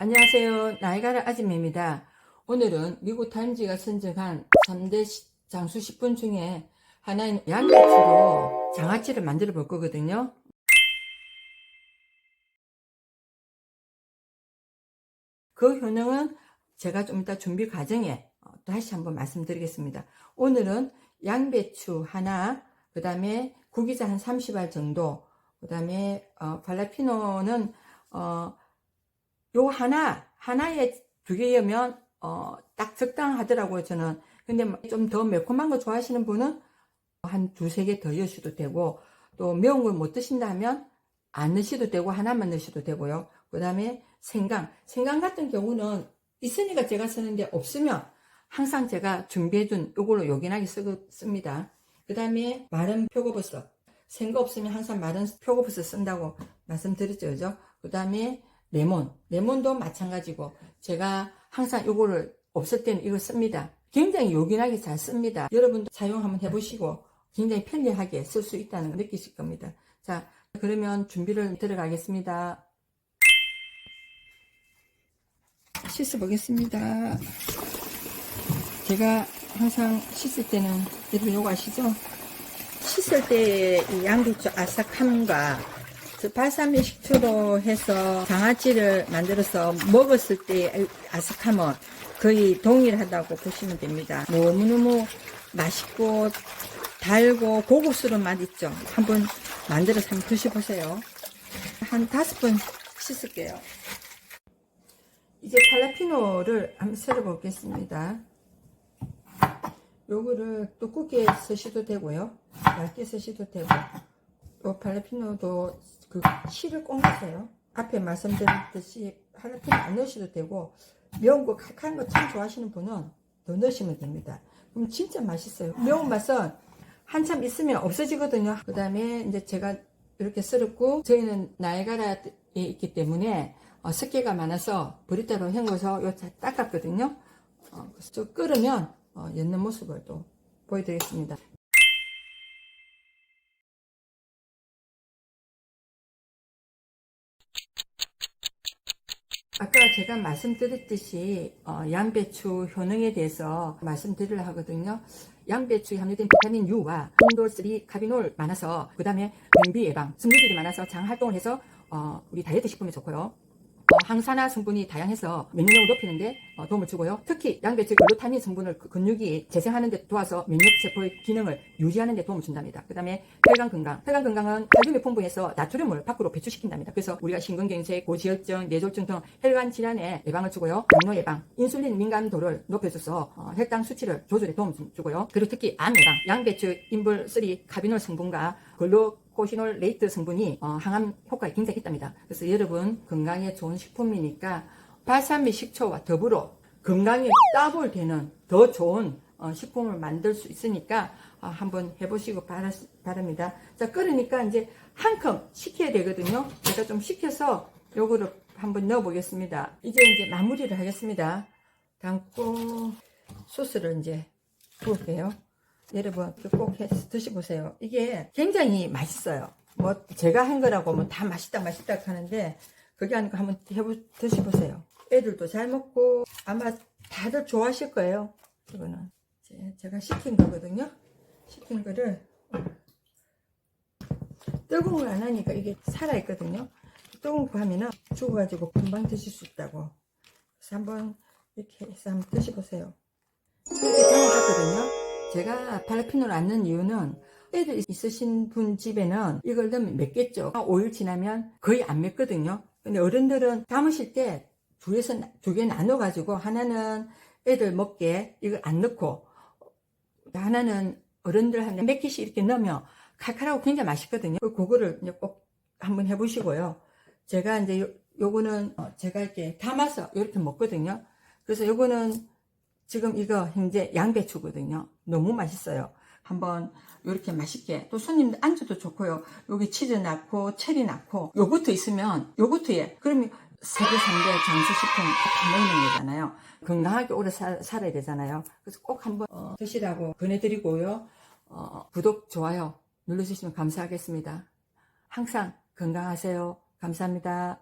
안녕하세요. 나이가라 아지매입니다. 오늘은 미국 타임즈가 선정한 3대 장수 10분 중에 하나인 양배추로 장아찌를 만들어 볼 거거든요. 그 효능은 제가 좀 이따 준비 과정에 어, 다시 한번 말씀드리겠습니다. 오늘은 양배추 하나, 그 다음에 구기자 한 30알 정도, 그 다음에 어, 발라피노는 어, 요 하나, 하나에 두 개면 어, 딱 적당하더라고요, 저는. 근데 좀 더 매콤한 거 좋아하시는 분은 한 두세 개 더 넣으셔도 되고, 또 매운 걸 못 드신다면 안 넣으셔도 되고, 하나만 넣으셔도 되고요. 그 다음에 생강. 생강 같은 경우는 있으니까 제가 쓰는데 없으면 항상 제가 준비해둔 요걸로 요긴하게 쓰, 씁니다. 그 다음에 마른 표고버섯. 생거 없으면 항상 마른 표고버섯 쓴다고 말씀드렸죠, 그죠? 그 다음에 레몬. 레몬도 마찬가지고 제가 항상 요거를 없을 때는 이거 씁니다. 굉장히 요긴하게 잘 씁니다. 여러분도 사용 한번 해보시고 굉장히 편리하게 쓸 수 있다는 걸 느끼실 겁니다. 자, 그러면 준비를 들어가겠습니다. 씻어 보겠습니다. 제가 항상 씻을 때는 여러분 요거 아시죠? 씻을 때 이 양배추 아삭함과 저 발사믹 식초로 해서 장아찌를 만들어서 먹었을 때 아삭함은 거의 동일하다고 보시면 됩니다. 너무너무 맛있고 달고 고급스러운 맛 있죠? 한번 만들어서 한번 드셔보세요. 한 다섯 번 씻을게요. 이제 팔라피노를 한번 썰어 보겠습니다. 요거를 두껍게 쓰셔도 되고요. 얇게 쓰셔도 되고, 또 팔라피노도 그 실을 꼭 넣으세요. 앞에 말씀드렸듯이 팔라피노 안 넣으셔도 되고, 매운 거 칼칼한 거 참 좋아하시는 분은 더 넣으시면 됩니다. 그럼 진짜 맛있어요. 매운맛은 한참 있으면 없어지거든요. 그 다음에 이제 제가 이렇게 썰었고, 저희는 나이가라에 있기 때문에 어, 습기가 많아서 브리타로 헹궈서 요다 닦았거든요. 어, 그래서 좀 끓으면 어, 였는 모습을 또 보여드리겠습니다. 아까 제가 말씀드렸듯이 어, 양배추 효능에 대해서 말씀드리려 하거든요. 양배추에 함유된 비타민 U와 인돌3 카비놀 많아서 그 다음에 변비 예방, 승리질이 많아서 장 활동을 해서 어, 우리 다이어트 식품에 좋고요. 어, 항산화 성분이 다양해서 면역력을 높이는데 어, 도움을 주고요. 특히 양배추 글루타민 성분을 그 근육이 재생하는 데 도와서 면역세포의 기능을 유지하는 데 도움을 준답니다. 그 다음에 혈관 건강. 혈관 건강은 칼륨이 풍부해서 나트륨을 밖으로 배출시킨답니다. 그래서 우리가 심근경색, 고지혈증, 뇌졸중 등 혈관 질환에 예방을 주고요. 당뇨 예방, 인슐린 민감도를 높여줘서 어, 혈당 수치를 조절에 도움을 주고요. 그리고 특히 암 예방, 양배추 인불3 카비놀 성분과 글루 코시놀 레이트 성분이 어, 항암 효과가 굉장히 있답니다. 그래서 여러분 건강에 좋은 식품이니까 발산미 식초와 더불어 건강에 따볼 되는 더 좋은 어, 식품을 만들 수 있으니까 어, 한번 해보시고 바랍니다. 자 끓으니까 이제 한 컵 식혀야 되거든요. 제가 좀 식혀서 요거를 한번 넣어 보겠습니다. 이제 이제 마무리를 하겠습니다. 담고 소스를 이제 부을게요. 여러분 꼭 해서 드셔보세요. 이게 굉장히 맛있어요. 뭐 제가 한 거라고 뭐 다 맛있다 맛있다 하는데 그게 아니고 한번 해보 드셔보세요. 애들도 잘 먹고 아마 다들 좋아하실 거예요. 이거는 제가 시킨 거거든요. 시킨 거를 뜨거운 걸 안 하니까 이게 살아있거든요. 뜨거운 거 하면은 죽어가지고 금방 드실 수 있다고. 그래서 한번 이렇게 해서 한번 드셔보세요. 이렇게 담아봤거든요. 제가 안 넣은 이유는 애들 있으신 분 집에는 이걸 넣으면 맵겠죠. 5일 지나면 거의 안 맵거든요. 근데 어른들은 담으실 때 두에서 두 개 나눠가지고 하나는 애들 먹게 이걸 안 넣고 하나는 어른들한테 몇 개씩 이렇게 넣으면 칼칼하고 굉장히 맛있거든요. 그거를 이제 꼭 한번 해보시고요. 제가 이제 요, 요거는 어, 제가 이렇게 담아서 이렇게 먹거든요. 그래서 요거는 지금 이거 현재 양배추거든요. 너무 맛있어요. 한번 이렇게 맛있게 또 손님들 안주도 좋고요. 여기 치즈 넣고 체리 넣고 요거트 있으면 요거트에 그러면 세계 3대 장수식품 다 먹는 거잖아요. 건강하게 오래 살, 살아야 되잖아요. 그래서 꼭 한번 어, 드시라고 권해드리고요. 어, 구독, 좋아요 눌러주시면 감사하겠습니다. 항상 건강하세요. 감사합니다.